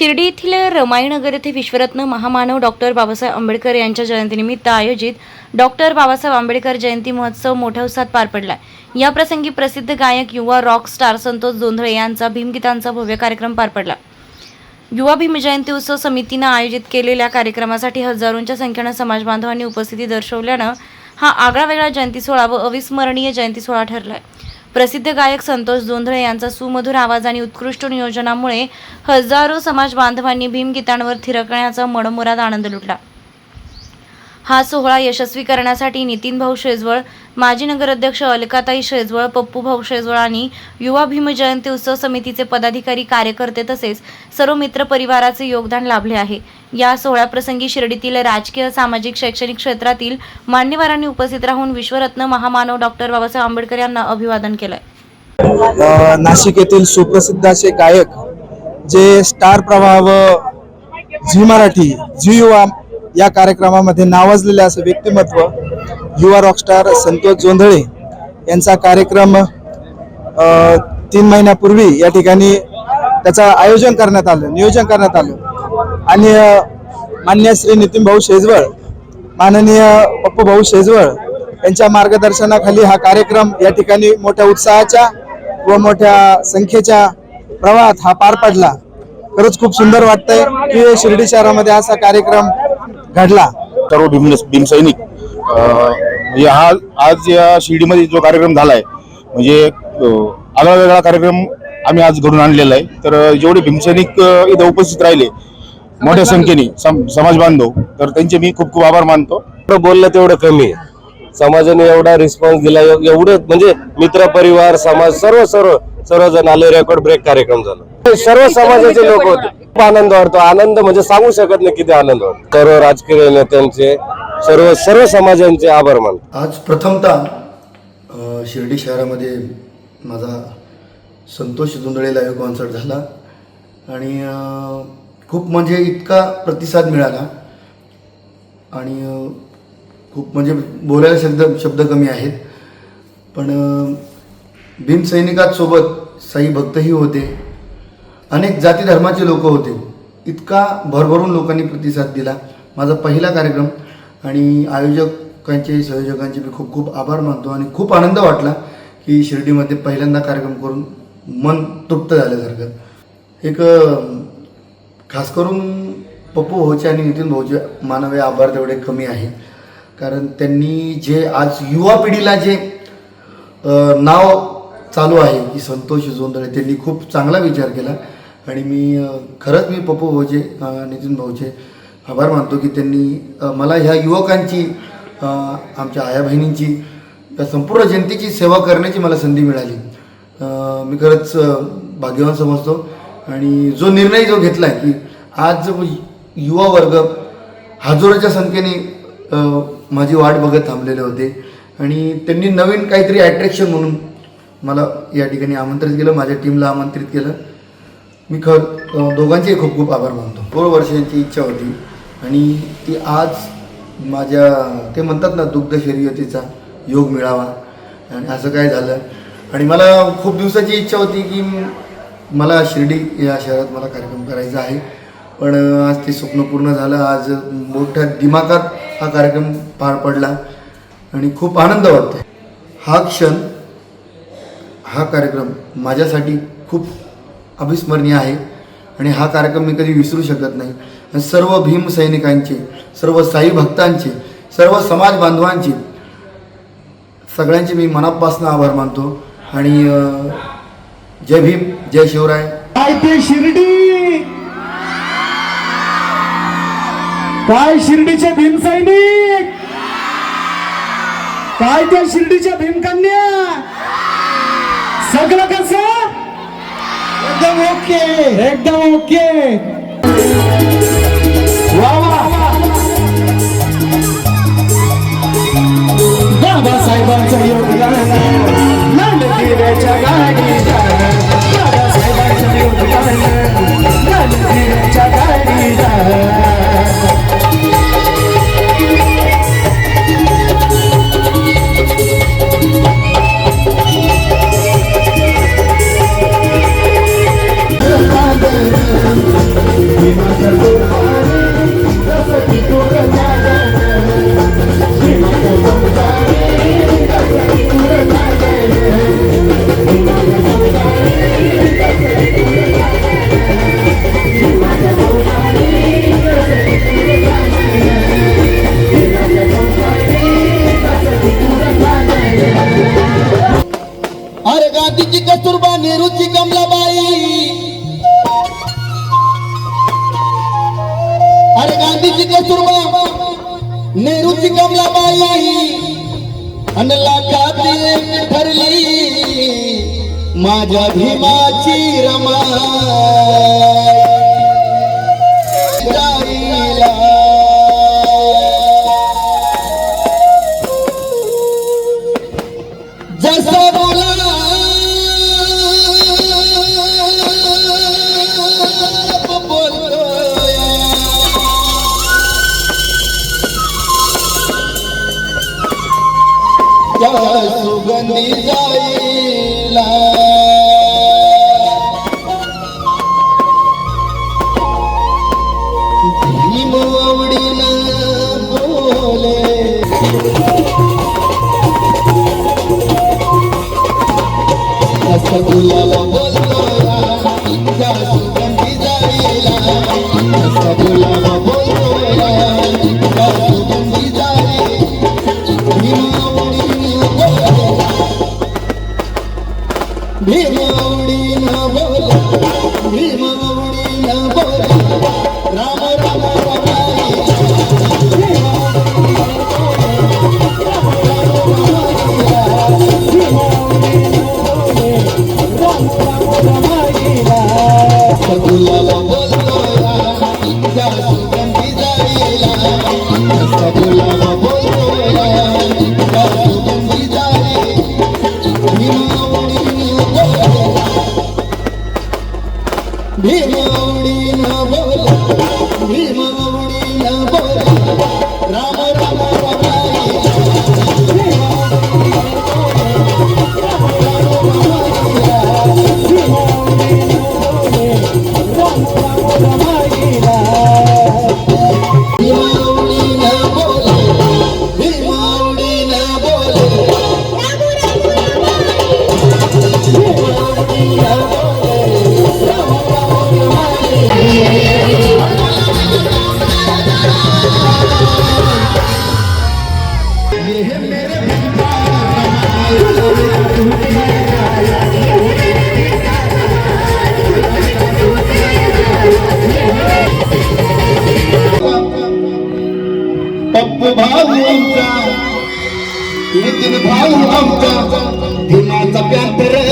शिर्डी येथील रमाईनगर येथे विश्वरत्न महामानव डॉक्टर बाबासाहेब आंबेडकर यांच्या जयंतीनिमित्त आयोजित डॉक्टर बाबासाहेब आंबेडकर जयंती महोत्सव मोठ्या उत्साहात पार पडला या प्रसंगी प्रसिद्ध गायक युवा रॉक स्टार संतोष जोंधळे यांचा भीमगीतांचा भव्य कार्यक्रम पार पडला. युवा भीम जयंती उत्सव समितीनं आयोजित केलेल्या कार्यक्रमासाठी हजारोंच्या संख्येनं समाजबांधवांनी उपस्थिती दर्शवल्यानं हा आगळा वेगळा जयंती सोहळा व अविस्मरणीय जयंती सोहळा ठरला आहे प्रसिद्ध गायक संतोष जोंधळे यांचा सुमधुर आवाज आणि उत्कृष्ट नियोजनामुळे हजारो समाज बांधवांनी भीमगीतांवर थिरकण्याचा मनमुराद आनंद लुटला. हा सोहळा यशस्वी करण्यासाठी नितीन भाऊ शेजवळ माजी नगराध्यक्ष अलकाताई शेजवळ पप्पू भाऊ शेजवळ आणि युवा भीम जयंती उत्सव समितीचे पदाधिकारी कार्यकर्ते तसेच सर्व मित्र परिवाराचे योगदान लाभले आहे. या सोहळ्याप्रसंगी शिर्डीतील राजकीय सामाजिक शैक्षणिक क्षेत्रातील मान्यवरांनी उपस्थित राहून विश्वरत्न महामानव डॉक्टर बाबासाहेब आंबेडकर यांना अभिवादन केलंय. नाशिक येथील सुप्रसिद्ध असे गायक जे स्टार प्रभाव झी मराठी झी युवा या कार्यक्रमामध्ये नावाजलेले असं व्यक्तिमत्व युवा रॉकस्टार संतोष जोंधळे यांचा कार्यक्रम तीन महिन्यापूर्वी या ठिकाणी त्याचं आयोजन करण्यात आलं नियोजन करण्यात आलं. आणि मान्य श्री नितीन भाऊ शेजवळ माननीय पप्पू भाऊ शेजवळ यांच्या मार्गदर्शनाखाली हा कार्यक्रम या ठिकाणी मोठ्या उत्साहाच्या व मोठ्या संख्येच्या प्रवाहात हा पार पडला. खरंच खूप सुंदर वाटतंय की शिर्डी शहरामध्ये असा कार्यक्रम घडला. सर्व भीम भीमसैनिक. म्हणजे हा आज या शिर्डीमध्ये जो कार्यक्रम झालाय म्हणजे आगळा वेगळा कार्यक्रम आम्ही आज घडून आणलेला आहे. तर जेवढे भीमसैनिक इथं उपस्थित राहिले मोठ्या संख्येने समाज बांधव तर त्यांचे मी खूप खूप आभार मानतो. बोललं तेवढं कमी आहे. समाजाने एवढा रिस्पॉन्स दिला एवढं म्हणजे मित्र परिवार समाज सर्व सर्व सर्वजण आले रेकॉर्ड ब्रेक कार्यक्रम झाला. सर्व समाजाचे लोक होते. खूप आनंद वाटतो. आनंद म्हणजे सांगू शकत नाही किती आनंद वाटतो. सर्व राजकीय नेत्यांचे सर्व सर्व समाजांचे आभार मानतो. आज प्रथमतः शिर्डी शहरामध्ये माझा संतोष धुंदळे लाईव्ह कॉन्सर्ट झाला. आणि खूप म्हणजे इतका प्रतिसाद मिळाला. आणि खूप म्हणजे बोलायला शब्द शब्द कमी आहेत. पण अ, भीमसैनिकांसोबत साई भक्तही होते. अनेक जाती धर्माचे लोक होते. इतका भरभरून लोकांनी प्रतिसाद दिला. माझा पहिला कार्यक्रम आणि आयोजकांचे संयोजकांचे मी खूप खूप आभार मानतो आणि खूप आनंद वाटला की शिर्डीमध्ये पहिल्यांदा कार्यक्रम करून मन तृप्त झाल्यासारखं एक खास करून पप्पू भाऊचे आणि नितीन भाऊचे मानवी आभार तेवढे कमी आहे. कारण त्यांनी जे आज युवा पिढीला जे नाव चालू आहे की संतोष जोंदळे त्यांनी खूप चांगला विचार केला. आणि मी खरंच मी पप्पू भाऊचे नितीन भाऊचे आभार मानतो की त्यांनी मला ह्या युवकांची आमच्या आया बहिणींची या संपूर्ण जनतेची सेवा करण्याची मला संधी मिळाली. मी खरंच भाग्यवान समजतो. आणि जो निर्णय जो घेतला आहे की आज जो युवा वर्ग हजारोच्या संख्येने माझी वाट बघत थांबलेले होते. आणि त्यांनी नवीन काहीतरी ॲट्रॅक्शन म्हणून मला या ठिकाणी आमंत्रित केलं माझ्या टीमला आमंत्रित केलं. मी खर दोघांचेही दोघांचे खूप खूप आभार मानतो. सोळा वर्षांची इच्छा होती. आणि ती आज माझ्या ते म्हणतात ना दुग्ध शर्यतीचा योग मिळावा. आणि असं काय झालं. आणि मला खूप दिवसाची इच्छा होती की मला शिर्डी या शहरात मला कार्यक्रम करायचा आहे. पण आज ते स्वप्न पूर्ण झालं. आज मोठ्या दिमागात हा कार्यक्रम पार पडला. आणि खूप आनंद वाटतोय. हा क्षण हा कार्यक्रम माझ्यासाठी खूप अविस्मरणीय आहे. आणि हा कार्यक्रम मी कधी विसरू शकत नाही. आणि सर्व भीम सैनिकांचे सर्व साई भक्तांचे सर्व समाज बांधवांचे सगळ्यांचे मी मनापासून आभार मानतो. आणि जय भीम जय शिवराय. काय ते शिर्डी? काय शिर्डीचे भीमसैनिक काय त्या शिर्डीच्या भीमकन्या? सगळं कसं? एकदम ओके एकदम ओके गांधीची कस्तुरबा नेहरूची कमलाबाई. अन लाखातील ठरली. माझ्या भीमाची रमा मंदी जाईला भीम आवडीला बोले. असं तुला भाऊ आमचा नितीन भाऊ आमचा प्यार तेरे